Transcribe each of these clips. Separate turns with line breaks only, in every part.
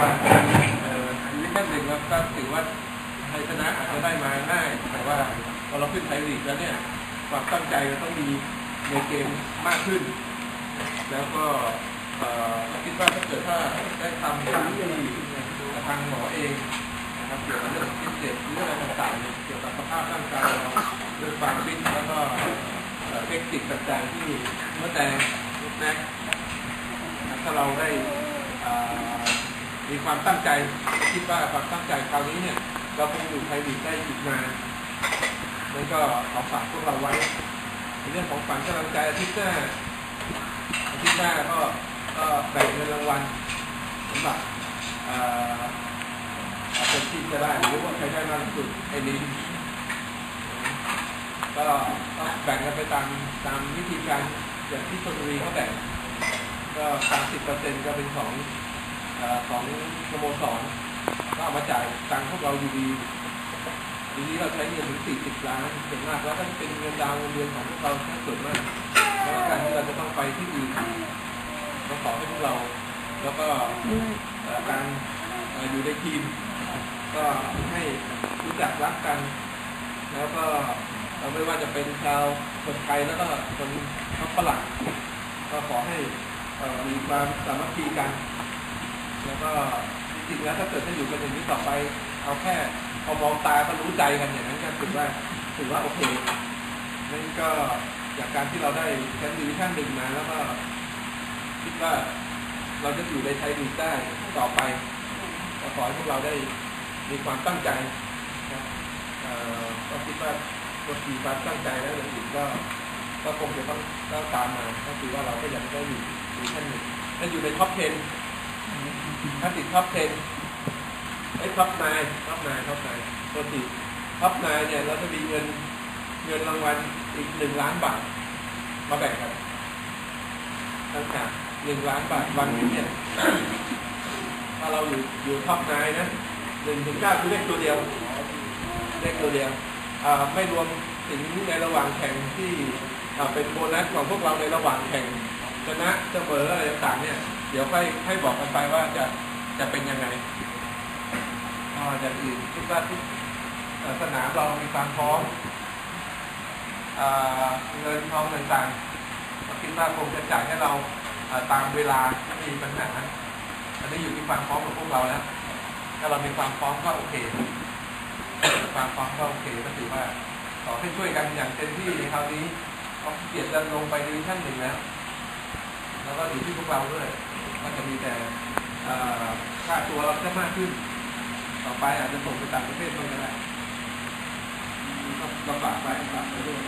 ว่าเอ่อดิวิชั่นหนึ่งเราก็ถือว่าไทยชนะอาจจะได้มาง่ายแต่ว่าพอเราขึ้นไทยลีกแล้วเนี่ยความตั้งใจเราต้องมีในเกมมากขึ้น แล้วก็คิดว่าถ้าเกิดถ้าได้ทำตามที่ทางหมอเองนะครับเกี่ยวกับเรื่องฟิตเนสเรื่องอะไรต่างๆเกี่ยวกับสภาพร่างกายเราเรื่องความฟิตแล้วก็เทคนิคต่างๆที่เมื่อแต่ลูกแม็กถ้าเราได้อ่อ มีความตั้งใจคิดว่าความตั้งใจคราวนี้เนี่ย เราคงอยู่ไทยลีกได้อีกนานนั่นก็ขอฝากพวกเราไว้ในเรื่องของฝันกำลังใจอาทิตย์หน้าอาทิตย์หน้าก็ก็แบ่งเงินรางวัลสำหรับเอ่อคนที่จะได้หรือว่าใครได้มากที่สุดไอ้ลินก็ก็แบ่งกันไปตามตามวิธีการอย่างที่ชลบุรีเขาแบ่งก็สามสิบเปอร์เซ็นต์ก็เป็นของ ของสโมสรก็เอามาจ่ายตังค์พวกเราอยู่ดีทีนี้เราใช้เงินถึงสี่สิบล้านส่วนมากแล้วก็เป็นเงินดาวเงินเดือนของพวกเราทั้งส่วนมากแล้วการที่เราจะต้องไปที่อื่นเราขอให้พวกเรา แล้วก็การอยู่ในทีม ก็ให้รู้จักรักกัน แล้วก็เราไม่ว่าจะเป็นชาวคนไทยแล้วก็คนฝรั่งก็ขอให้มีความสามัคคีกัน แล้วก็จริงๆแล้วถ้าเกิดจะอยู่กันอย่างนี้ต่อไป เอาแค่พอามองตาก็รู้ใจกันอย่างนั้นก็ถือว่าถือว่าโอเคนั่นก็จากการที่เราได้แชมป์ดิวิชั่นหนึ่งมาแล้วก็คิดว่าเราจะอยู่ในไทยลีได้ต่อไปขอให้พวกเราได้มีความตั้งใจนะก็คิดว่าตัวทีความตั้งใจแล้วอย่างอื่นก็ก็คงจะต้องต้องตามมาก็คือว่าเราก็ยังได้อยู่ดิวิชั่นหนึ่งถ้าอยู่ในท็อป10 ถ้าติดท็อป10ไอ้ท็อป9ท็อป9ท็อป9ตัวติดท็อป9เนี่ยเราจะมีเงินเงินรางวัลอีกหนึ่งล้านบาท มาแบ่งกันตั้งแต่หนึ่งล้านบาทวันนี้เนี่ยถ้าเราอยู่อยู่ท็อปนน์นะหนึ่งถึงเก้าคือเลขตัวเดียวเลขตัวเดียวไม่รวมถึงในระหว่างแข่งที่เป็นโบนัสของพวกเราในระหว่างแข่ง ชนะเสมออะไรต่างเนี่ย เดี๋ยวค่อยให้บอกกันไปว่าจะจะเป็นยังไงอ่าอย่างอื่นคิดว่าที่สนามเรามีความพร้อมเอ่อเงินทองต่างๆก็คิดว่าคงจะจ่ายให้เราตามเวลาไม่มีปัญหาอันนี้อยู่ที่ความพร้อมของพวกเราแล้วถ้าเรามีความพร้อมก็โอเค ความพร้อมก็โอเคก็ถือว่าขอให้ช่วยกันอย่างเต็มที่ในคราวนี้เพราะเกียรติจะลงไปดิวิชั่นหนึ่งแล้ว แล้วก็อยู่ที่พวกเราด้วยก็จะมีแต่ค่าตัวเราจะมากขึ้น ต่อไปอาจจะส่งไปต่างประเทศบ้างก็ได้ก็ลำบากไปลำบากไปด้วย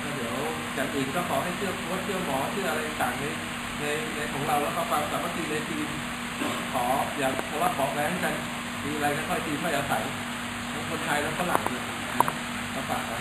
แล้วเดี๋ยวอย่างอื่นก็ขอให้เชื่อโค้ชเชื่อหมอเชื่ออะไรต่างในในในของเราแล้วก็ความสามัคคีในทีมขออย่าเพราะว่าขอแบงกันมีอะไรก็ค่อยทีค่อยอาศัยทั้งคนไทยและฝรั่งเนี่ยนะก็ฝากไว้